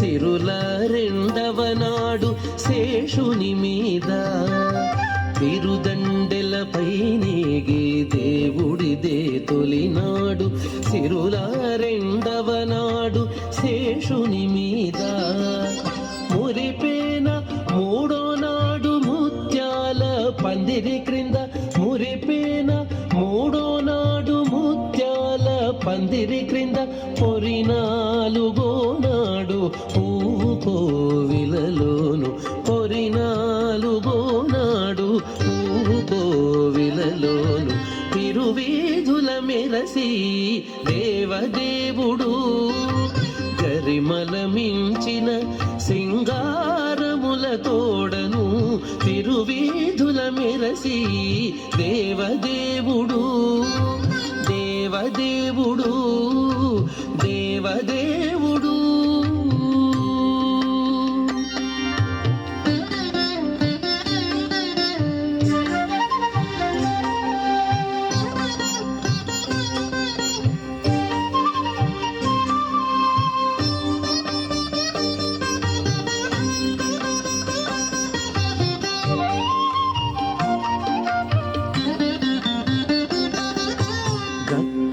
సిరుల రెండవ నాడు శేషుని మీద. తిరుదండెలపై నేగి దేవుడిదే తొలినాడు. సిరుల రెండవ నాడు శేషుని మీద. మురిపేన మూడో నాడు ముత్యాల పందిరి క్రింద. మురిపేన మూడో నాడు ముత్యాల పందిరి క్రింద. పొరి నాలుగు పువ్వు కోవిలలోను పొరి నాలుగో నాడు పువ్వు కోవిలలోను తిరువీధుల మెరసి దేవదేవుడు. గరిమల మించిన సింగారముల తోడను తిరువీధుల మెరసి దేవదేవుడు. దేవదేవుడు దేవదేవుడు.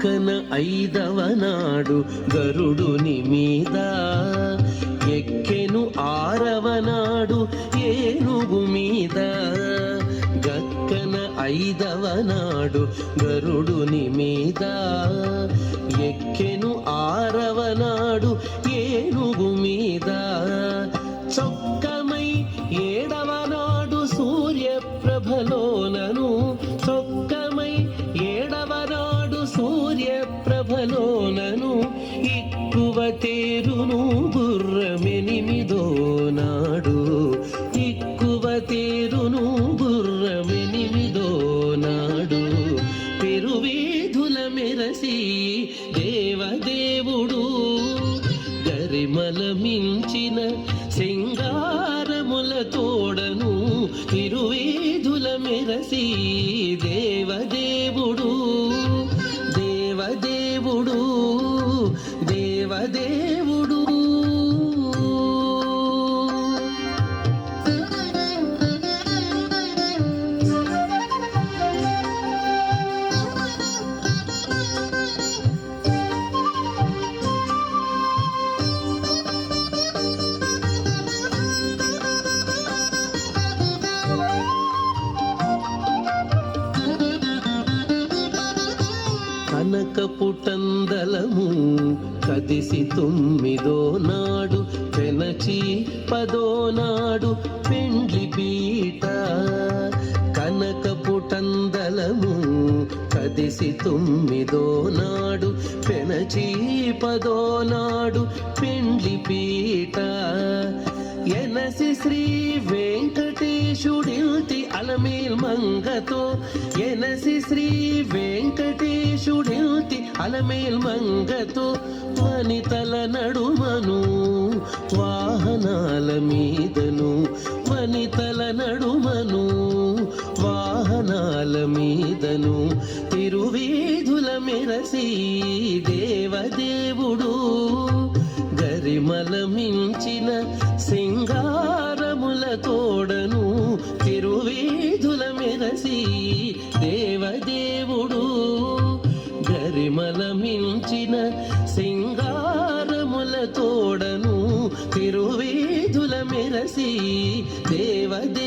గక్కన ఐదవ నాడు గరుడుని మీద ఎక్కెను ఆరవ నాడు ఏనుగు మీద. గక్కన ఐదవ నాడు గరుడుని మీద ఎక్కెను ఆరవ నాడు ఏనుగు మీద. సూర్యప్రభలోనను ఎక్కువ తేరును గుర్రమెనిమిదో నాడు ఎక్కువ తేరును గుర్రమెనిమిదో నాడు పెరువేధుల మెరసి దేవదేవుడు గరిమల మించిన సింగారముల తోడను తిరువేధుల మెరసి దేవదేవుడు పునకపుటందలము కదిసి తొమ్మిదో నాడు పెనచి పదో నాడు పెండ్లి పీట. కనకపుటందలము కదిసి తొమ్మిదో నాడు పెనచి పదో నాడు పెండ్లి పీట. మంగతో ఎనసి శ్రీ వెంకటేశుడిల్తి అలమేల్ మంగతో వనితల నడుమను వాహనాల మీదను వనితల నడుమను వాహనాల మీదను తిరువేధుల మెరసి దేవదేవుడు గరిమల మించిన సింగారములతో సింగారముల తోడను తిరువీధుల మెరసి దేవదే